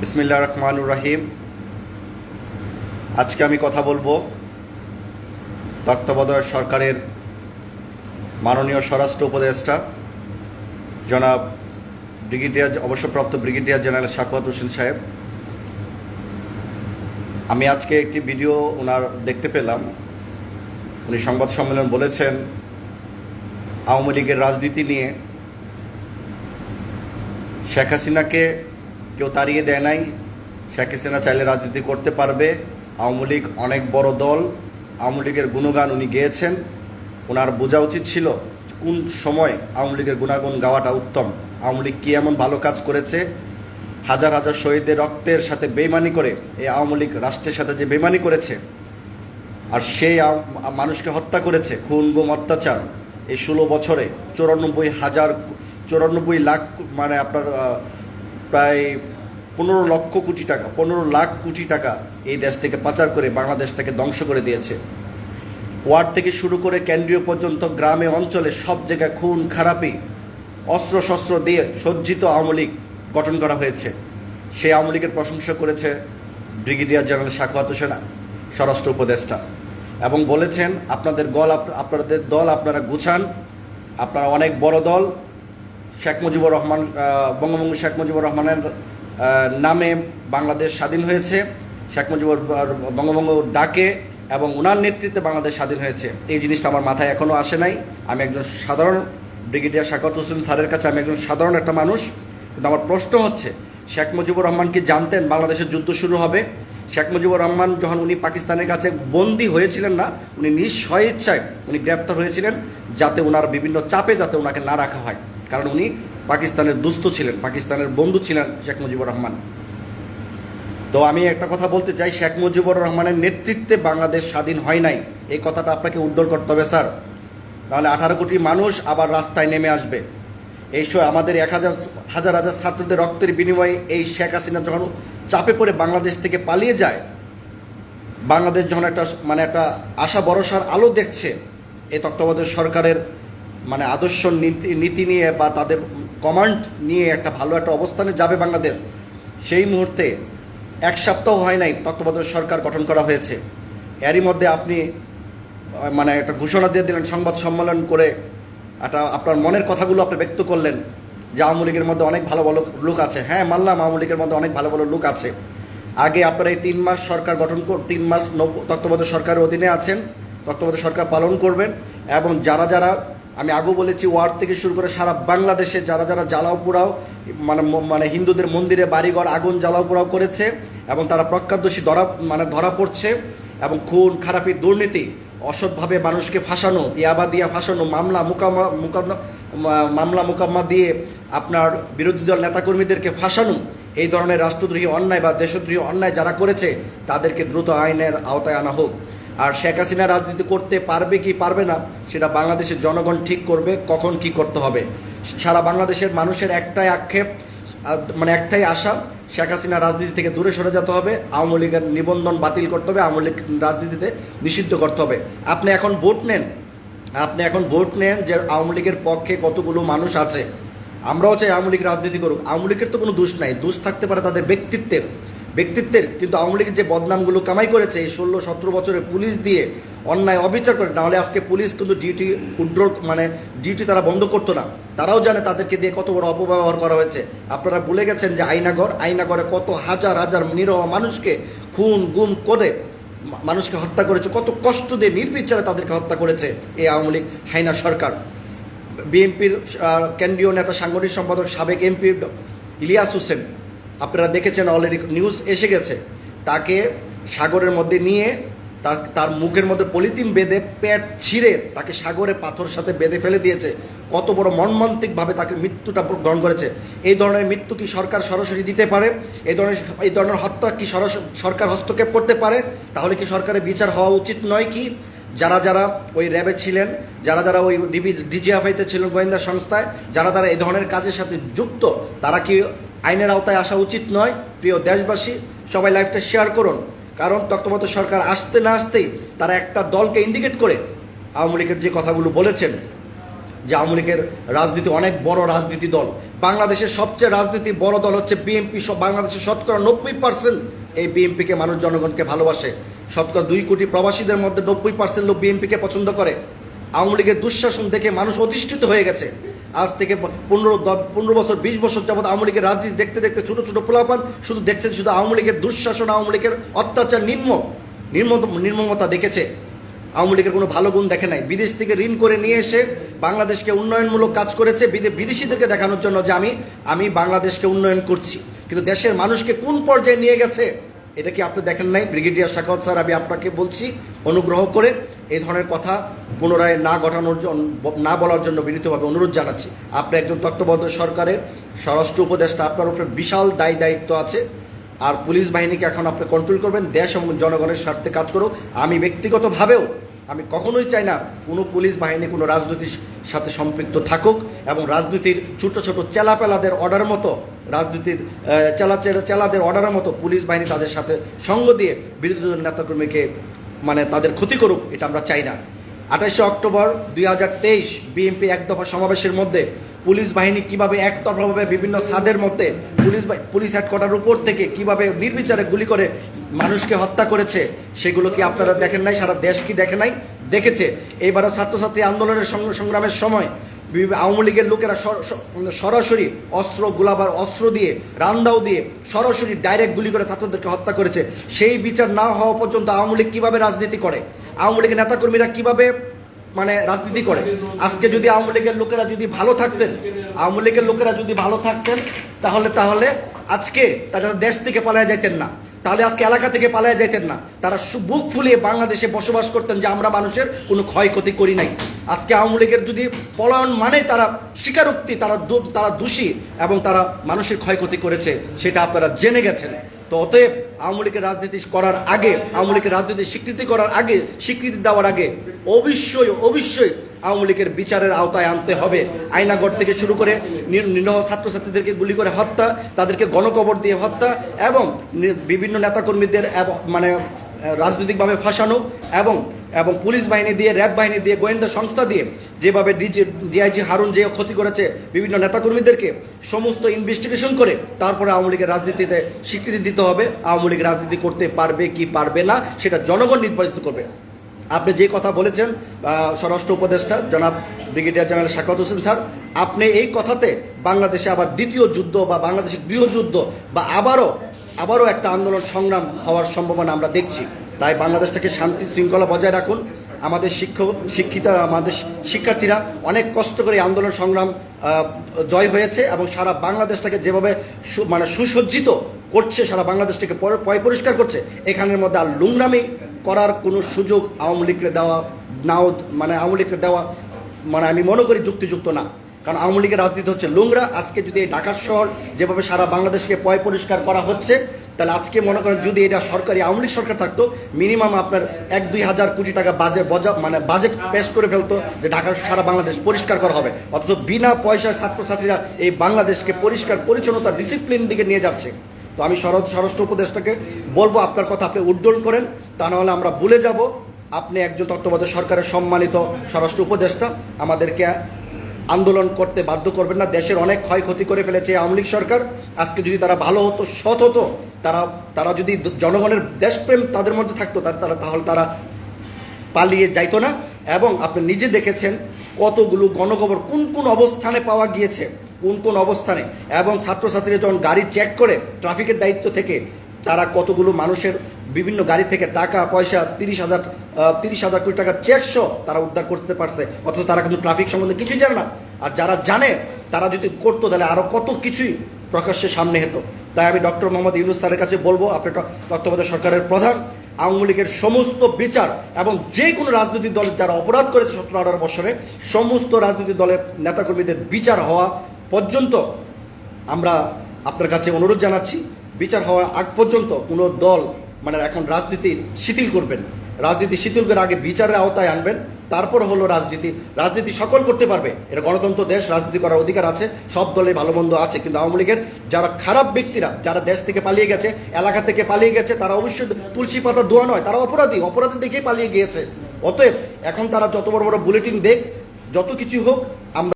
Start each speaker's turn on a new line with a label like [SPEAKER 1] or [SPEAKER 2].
[SPEAKER 1] বিসমিল্লা রহমানুর রাহিম। আজকে আমি কথা বলব তত্ত্বাবধায়ক সরকারের মাননীয় স্বরাষ্ট্র উপদেষ্টা, জনাব ব্রিগেডিয়ার, অবসরপ্রাপ্ত ব্রিগেডিয়ার জেনারেল শাকুয়াত হোসেন সাহেব। আমি আজকে একটি ভিডিও ওনার দেখতে পেলাম। উনি সংবাদ সম্মেলন বলেছেন, আওয়ামী লীগের রাজনীতি নিয়ে শেখ হাসিনাকে কেউ তাড়িয়ে দেয় নাই। শেখ হাসিনা চাইলে রাজনীতি করতে পারবে। আওয়ামী লীগ অনেক বড় দল। আওয়ামী লীগের গুণগান উনি গেয়েছেন। ওনার বোঝা উচিত ছিল কোন সময় আওয়ামী লীগের গুণাগুণ গাওয়াটা উত্তম। আওয়ামী লীগ কী এমন ভালো কাজ করেছে? হাজার হাজার শহীদদের রক্তের সাথে বেইমানি করে এই আওয়ামী লীগ রাষ্ট্রের সাথে যে বেইমানি করেছে আর সেই মানুষকে হত্যা করেছে, খুন, গুম, অত্যাচার এই ষোলো বছরে চৌরানব্বই হাজার চৌরানব্বই লাখ মানে আপনার প্রায় পনেরো লক্ষ কোটি টাকা, পনেরো লাখ কোটি টাকা এই দেশ থেকে পাচার করে বাংলাদেশটাকে ধ্বংস করে দিয়েছে। ওয়ার্ড থেকে শুরু করে কেন্দ্রীয় পর্যন্ত গ্রামে, অঞ্চলে সব জায়গায় খুন, খারাপি অস্ত্র শস্ত্র দিয়ে সজ্জিত আওয়ামী লীগ গঠন করা হয়েছে। সেই আওয়ামী লীগের প্রশংসা করেছে ব্রিগেডিয়ার জেনারেল শাকুয়াত হোসেন, স্বরাষ্ট্র উপদেষ্টা এবং বলেছেন, আপনাদের গল আপ- আপনাদের দল আপনারা গুছান, আপনারা অনেক বড় দল শেখ মুজিবুর রহমান বঙ্গবন্ধু শেখ মুজিবুর রহমানের নামে বাংলাদেশ স্বাধীন হয়েছে। শেখ মুজিবুর বঙ্গবঙ্গ ডাকে এবং ওনার নেতৃত্বে বাংলাদেশ স্বাধীন হয়েছে। এই জিনিসটা আমার মাথায় এখনও আসে নাই। আমি একজন সাধারণ ব্রিগেডিয়ার শাকত হোসেন স্যারের কাছে আমি একজন সাধারণ একটা মানুষ। কিন্তু আমার প্রশ্ন হচ্ছে, শেখ মুজিবুর রহমান কি জানতেন বাংলাদেশের যুদ্ধ শুরু হবে? শেখ মুজিবুর রহমান যখন উনি পাকিস্তানের কাছে বন্দী হয়েছিলেন না, উনি নিজ স্বইচ্ছায় উনি গ্রেপ্তার হয়েছিলেন যাতে ওনার বিভিন্ন চাপে যাতে ওনাকে না রাখা হয়। কারণ উনি পাকিস্তানের দুস্থ ছিলেন, পাকিস্তানের বন্ধু ছিলেন শেখ মুজিবুর রহমান। তো আমি একটা কথা বলতে চাই, শেখ মুজিবুর রহমানের নেতৃত্বে বাংলাদেশ স্বাধীন হয় নাই, এই কথাটা আপনাকে উদ্দোল করতে হবে, স্যার। তাহলে আঠারো কোটি মানুষ আবার রাস্তায় নেমে আসবে। এই সময় আমাদের এক হাজার হাজার হাজার ছাত্রদের রক্তের বিনিময়ে এই শেখ হাসিনা যখন চাপে পড়ে বাংলাদেশ থেকে পালিয়ে যায়, বাংলাদেশ যখন একটা মানে একটা আশা ভরসার আলো দেখছে, এই তত্ত্বাবধায়ক সরকারের মানে আদর্শ নীতি নিয়ে বা তাদের কমান্ড নিয়ে একটা ভালো একটা অবস্থানে যাবে বাংলাদেশ। সেই মুহূর্তে এক সপ্তাহ হয় নাই তত্ত্বাবধায়ক সরকার গঠন করা হয়েছে। এরই মধ্যে আপনি মানে একটা ঘোষণা দিয়ে দিলেন, সংবাদ সম্মেলন করে একটা আপনার মনের কথাগুলো আপনি ব্যক্ত করলেন যে আওয়ামী লীগের মধ্যে অনেক ভালো ভালো লোক আছে। হ্যাঁ মানলাম আওয়ামী লীগের মধ্যে অনেক ভালো ভালো লোক আছে। আগে আপনারা এই তিন মাস সরকার গঠন কর তিন মাস তত্ত্বাবধায়ক সরকারের অধীনে আছেন। তত্ত্বাবধায়ক সরকার পালন করবেন এবং যারা যারা আমি আগেও বলেছি ওয়ার্ড থেকে শুরু করে সারা বাংলাদেশে যারা যারা জ্বালাও পোড়াও মানে মানে হিন্দুদের মন্দিরে বাড়িঘর, আগুন জ্বালাও পোড়াও করেছে এবং তারা প্রজ্ঞাদোষী ধরা মানে ধরা পড়ছে এবং খুন, খারাপি, দুর্নীতি, অসৎভাবে মানুষকে ফাঁসানো ইয়াবা দিয়া ফাঁসানো, মামলা মোকামা মোকামা মামলা মোকাম্মা দিয়ে আপনার বিরোধী দল নেতাকর্মীদেরকে ফাঁসানো, এই ধরনের রাষ্ট্রদ্রোহী অন্যায় বা দেশদ্রোহী অন্যায় যারা করেছে, তাদেরকে দ্রুত আইনের আওতায় আনা হোক। আর শেখ হাসিনা রাজনীতি করতে পারবে কি পারবে না, সেটা বাংলাদেশের জনগণ ঠিক করবে, কখন কি করতে হবে। সারা বাংলাদেশের মানুষের একটাই আক্ষেপ মানে একটাই আশা, শেখ হাসিনা রাজনীতি থেকে দূরে সরে যেতে হবে, আওয়ামী লীগের নিবন্ধন বাতিল করতে হবে, আওয়ামী লীগ রাজনীতিতে নিষিদ্ধ করতে হবে। আপনি এখন ভোট নেন, আপনি এখন ভোট নেন যে আওয়ামী লীগের পক্ষে কতগুলো মানুষ আছে। আমরাও চাই আওয়ামী লীগ রাজনীতি করুক, আওয়ামী লীগের তো কোনো দোষ নাই, দোষ থাকতে পারে তাদের ব্যক্তিত্বের। ব্যক্তিত্বের, কিন্তু আওয়ামী লীগের যে বদনামগুলো কামাই করেছে এই ষোলো সতেরো বছরে পুলিশ দিয়ে অন্যায়, অবিচার করে, নাহলে আজকে পুলিশ কিন্তু ডিউটি উড্র মানে ডিউটি তারা বন্ধ করতো না। তারাও জানে তাদেরকে দিয়ে কত বড় অপব্যবহার করা হয়েছে। আপনারা ভুলে গেছেন যে আইনাগর আইনাগরে কত হাজার হাজার নিরহ মানুষকে খুন, গুম করে মানুষকে হত্যা করেছে, কত কষ্ট দিয়ে নির্বিচারে তাদেরকে হত্যা করেছে এই আওয়ামী লীগ, হাইনা সরকার। বিএনপির কেন্দ্রীয় নেতা সাংগঠনিক সম্পাদক সাবেক এমপি ইলিয়াস হোসেন আপনারা দেখেছেন অলরেডি নিউজ এসে গেছে। তাকে সাগরের মধ্যে নিয়ে তার তার মুখের মধ্যে পলিথিন বেঁধে পেট ছিঁড়ে তাকে সাগরে পাথর সাথে বেঁধে ফেলে দিয়েছে। কত বড় মর্মান্তিকভাবে তাকে মৃত্যুটা গ্রহণ করেছে। এই ধরনের মৃত্যু কি সরকার সরাসরি দিতে পারে? এই ধরনের এই ধরনের হত্যা কি সরাসরি সরকার হস্তক্ষেপ করতে পারে? তাহলে কি সরকারের বিচার হওয়া উচিত নয় কি? যারা যারা ওই র্যাবে ছিলেন, যারা যারা ওই ডিবি, ডিজিএফআইতে ছিলেন গোয়েন্দা সংস্থায়, যারা যারা এই ধরনের কাজের সাথে যুক্ত, তারা কি আইনের আওতায় আসা উচিত নয়। প্রিয় দেশবাসী, সবাই লাইভটা শেয়ার করুন। কারণ তত্ত্বাবধায়ক সরকার আসতে না আসতেই তারা একটা দলকে ইন্ডিকেট করে আওয়ামী লীগের যে কথাগুলো বলেছেন, যে আওয়ামী লীগের রাজনীতি অনেক বড় রাজনীতি দল। বাংলাদেশের সবচেয়ে রাজনীতি বড় দল হচ্ছে বিএনপি। সব বাংলাদেশের শতকরা নব্বই পার্সেন্ট এই বিএনপিকে মানুষ জনগণকে ভালোবাসে। শতকরা দুই কোটি প্রবাসীদের মধ্যে নব্বই পার্সেন্ট লোক বিএনপিকে পছন্দ করে। আওয়ামী লীগের দুঃশাসন দেখে মানুষ অধিষ্ঠিত হয়ে গেছে। আজ থেকে পনেরো পনেরো বছর, বিশ বছর যাবৎ আওয়ামী লীগের রাজনীতি দেখতে দেখতে ছোট ছোট পোলাপান, শুধু দেখছে শুধু আওয়ামী লীগের দুঃশাসন, আওয়ামী লীগের অত্যাচার নির্ম নির্ম নির্মমতা দেখেছে। আওয়ামী লীগের কোনো ভালো গুণ দেখে নাই। বিদেশ থেকে ঋণ করে নিয়ে এসে বাংলাদেশকে উন্নয়নমূলক কাজ করেছে বিদে- বিদেশিদেরকে দেখানোর জন্য যে আমি আমি বাংলাদেশকে উন্নয়ন করছি। কিন্তু দেশের মানুষকে কোন পর্যায়ে নিয়ে গেছে? এটা কি আপনি দেখেন নাই? ব্রিগেডিয়ার শাখাওয়াত স্যার, আমি আপনাকে বলছি, অনুগ্রহ করে এই ধরনের কথা পুনরায় না ঘটানোর জন্য না বলার জন্য বিনীতভাবে অনুরোধ জানাচ্ছি। আপনি একজন তত্ত্বাবধায়ক সরকারের স্বরাষ্ট্র উপদেষ্টা, আপনার উপরে বিশাল দায়ী দায়িত্ব আছে। আর পুলিশ বাহিনীকে এখন আপনি কন্ট্রোল করবেন, দেশ এবং জনগণের স্বার্থে কাজ করো আমি ব্যক্তিগতভাবেও আমি কখনোই চাই না কোনো পুলিশ বাহিনী, কোনো রাজনীতির সাথে সম্পৃক্ত থাকুক এবং রাজনীতির ছোট ছোট চেলাপেলাদের অর্ডার মতো, রাজনীতির চেলা, চেলা- চেলাদের অর্ডারের মতো পুলিশ বাহিনী তাদের সাথে সঙ্গ দিয়ে বিরোধী দলের নেতাকর্মীকে মানে তাদের ক্ষতি করুক, এটা আমরা চাই না। আঠাশে অক্টোবর দুই হাজার তেইশ বিএনপি এক দফা সমাবেশের মধ্যে পুলিশ বাহিনী কীভাবে একতরফাভাবে বিভিন্ন ছাদের মধ্যে পুলিশ পুলিশ হেডকোয়ার্টার উপর থেকে কীভাবে নির্বিচারে গুলি করে মানুষকে হত্যা করেছে, সেগুলো কি আপনারা দেখেন নাই? সারা দেশ কি দেখে নাই? দেখেছে। এইবারও ছাত্রছাত্রী আন্দোলনের সংগ্রামের সময় আওয়ামী লীগের লোকেরা স- সরাসরি অস্ত্র গোলাবার অস্ত্র দিয়ে, রান্দাও দিয়ে সরাসরি ডাইরেক্ট গুলি করে ছাত্রদেরকে হত্যা করেছে। সেই বিচার না হওয়া পর্যন্ত আওয়ামী লীগ কীভাবে রাজনীতি করে? আওয়ামী লীগের নেতাকর্মীরা কীভাবে মানে রাজনীতি করে? আজকে যদি আওয়ামী লীগের লোকেরা যদি ভালো থাকতেন, আওয়ামী লীগের লোকেরা যদি ভালো থাকতেন, তাহলে তাহলে আজকে তারা দেশ থেকে পালায় যাইতেন না, তাহলে আজকে এলাকা থেকে পালায় যাইতেন না, তারা বুক ফুলিয়ে বাংলাদেশে বসবাস করতেন যে আমরা মানুষের কোনো ক্ষয়ক্ষতি করি নাই। আজকে আওয়ামী লীগের যদি পলায়ন মানে তারা স্বীকারোক্তি, তারা তারা দোষী এবং তারা মানুষের ক্ষয়ক্ষতি করেছে, সেটা আপনারা জেনে গেছেন। তো অতএব আওয়ামী লীগের রাজনীতি করার আগে, আওয়ামী লীগের রাজনীতি স্বীকৃতি করার আগে, স্বীকৃতি দেওয়ার আগে অবশ্যই অবশ্যই আওয়ামী লীগের বিচারের আওতায় আনতে হবে। আয়নাগর থেকে শুরু করে নির- নিরহ ছাত্রছাত্রীদেরকে গুলি করে হত্যা, তাদেরকে গণকবর দিয়ে হত্যা এবং বিভিন্ন নেতাকর্মীদের মানে রাজনৈতিকভাবে ফাঁসানো এবং এবং পুলিশ বাহিনী দিয়ে, র্যাব বাহিনী দিয়ে, গোয়েন্দা সংস্থা দিয়ে যেভাবে ডিজি, ডিআইজি হারুন যে ক্ষতি করেছে বিভিন্ন নেতাকর্মীদেরকে সমস্ত ইনভেস্টিগেশন করে তারপরে আওয়ামী লীগের রাজনীতিতে স্বীকৃতি দিতে হবে। আওয়ামী লীগ রাজনীতি করতে পারবে কি পারবে না, সেটা জনগণ নির্বাচিত করবে। আপনি যে কথা বলেছেন স্বরাষ্ট্র উপদেষ্টা জনাব brigadier general Shakhawat Hossain sir, আপনি এই কথাতে বাংলাদেশে আবার দ্বিতীয় যুদ্ধ বা বাংলাদেশের গৃহযুদ্ধ বা আবারও আবারও একটা আন্দোলন সংগ্রাম হওয়ার সম্ভাবনা আমরা দেখছি। তাই বাংলাদেশটাকে শান্তি শৃঙ্খলা বজায় রাখুন। আমাদের শিক্ষক, শিক্ষিতা, আমাদের শিক্ষার্থীরা অনেক কষ্ট করে আন্দোলন সংগ্রাম জয় হয়েছে এবং সারা বাংলাদেশটাকে যেভাবে মানে সুসজ্জিত করছে, সারা বাংলাদেশটাকে পরিষ্কার করছে, এখানের মধ্যে আর লুংরামি করার কোনো সুযোগ আওয়ামী লীগকে দেওয়া, নাও মানে আওয়ামী লীগকে দেওয়া মানে আমি মনে করি যুক্তিযুক্ত না। কারণ আওয়ামী লীগের রাজনীতি হচ্ছে লুংরা আজকে যদি এই ঢাকা শহর যেভাবে সারা বাংলাদেশকে পয় পরিষ্কার করা হচ্ছে, তাহলে আজকে মনে করেন যদি এটা সরকারি আওয়ামী লীগ সরকার থাকতো, মিনিমাম আপনার এক দুই হাজার কোটি টাকা বাজেট বজা মানে বাজেট পেশ করে ফেলতো যে ঢাকা সারা বাংলাদেশ পরিষ্কার করা হবে। অথচ বিনা পয়সায় ছাত্রছাত্রীরা এই বাংলাদেশকে পরিষ্কার, পরিচ্ছন্নতা ডিসিপ্লিন দিকে নিয়ে যাচ্ছে। তো আমি শরৎ স্বরাষ্ট্র উপদেষ্টাকে বলব, আপনার কথা আপনি উড্ডল করেন, তা নাহলে আমরা ভুলে যাব। আপনি একজন তত্ত্বাবধায়ক সরকারের সম্মানিত স্বরাষ্ট্র উপদেষ্টা, আমাদেরকে আন্দোলন করতে বাধ্য করবেন না। দেশের অনেক ক্ষয়ক্ষতি করে ফেলেছে আওয়ামী লীগ সরকার। আজকে যদি তারা ভালো হতো, সৎ হতো, তারা তারা যদি জনগণের দেশপ্রেম তাদের মধ্যে থাকতো তার তারা তাহলে তারা পালিয়ে যাইতো না। এবং আপনি নিজে দেখেছেন কতগুলো গণখবর কোন কোন অবস্থানে পাওয়া গিয়েছে। কোন কোন অবস্থানে এবং ছাত্রছাত্রীরা যখন গাড়ি চেক করে ট্রাফিকের দায়িত্ব থেকে, তারা কতগুলো মানুষের বিভিন্ন গাড়ি থেকে টাকা, পয়সা, তিরিশ হাজার তিরিশ হাজার কোটি টাকার চেকশো তারা উদ্ধার করতে পারছে। অথচ তারা কিন্তু ট্রাফিক সম্বন্ধে কিছুই জানে না। আর যারা জানে, তারা যদি করতো, তাহলে আরও কত কিছুই প্রকাশ্যে সামনে হতো। তাই আমি ডক্টর মোহাম্মদ ইউনুস স্যারের কাছে বলব, আপনি তত্ত্বাবধায়ক সরকারের প্রধান, আওয়ামী লীগের সমস্ত বিচার এবং যে কোনো রাজনৈতিক দল যারা অপরাধ করেছে সতেরো আঠারো বছরে, সমস্ত রাজনৈতিক দলের নেতাকর্মীদের বিচার হওয়া পর্যন্ত আমরা আপনার কাছে অনুরোধ জানাচ্ছি, বিচার হওয়ার আগ পর্যন্ত কোনো দল মানে এখন রাজনীতি শিথিল করবেন রাজনীতি শিথিল করে আগে বিচারের আওতায় আনবেন, তারপর হলো রাজনীতি। রাজনীতি সকল করতে পারবে, এটা গণতন্ত্র, দেশ, রাজনীতি করার অধিকার আছে, সব দলের ভালো মন্দ আছে, কিন্তু আওয়ামী লীগের যারা খারাপ ব্যক্তিরা, যারা দেশ থেকে পালিয়ে গেছে, এলাকা থেকে পালিয়ে গেছে, তারা অবশ্যই তুলসী পাতা দোয়া নয়, তারা অপরাধী অপরাধী দেখেই পালিয়ে গিয়েছে। অতএব এখন তারা যত বড় বড় বুলেটিন দেখ, যত কিছু হোক, আমরা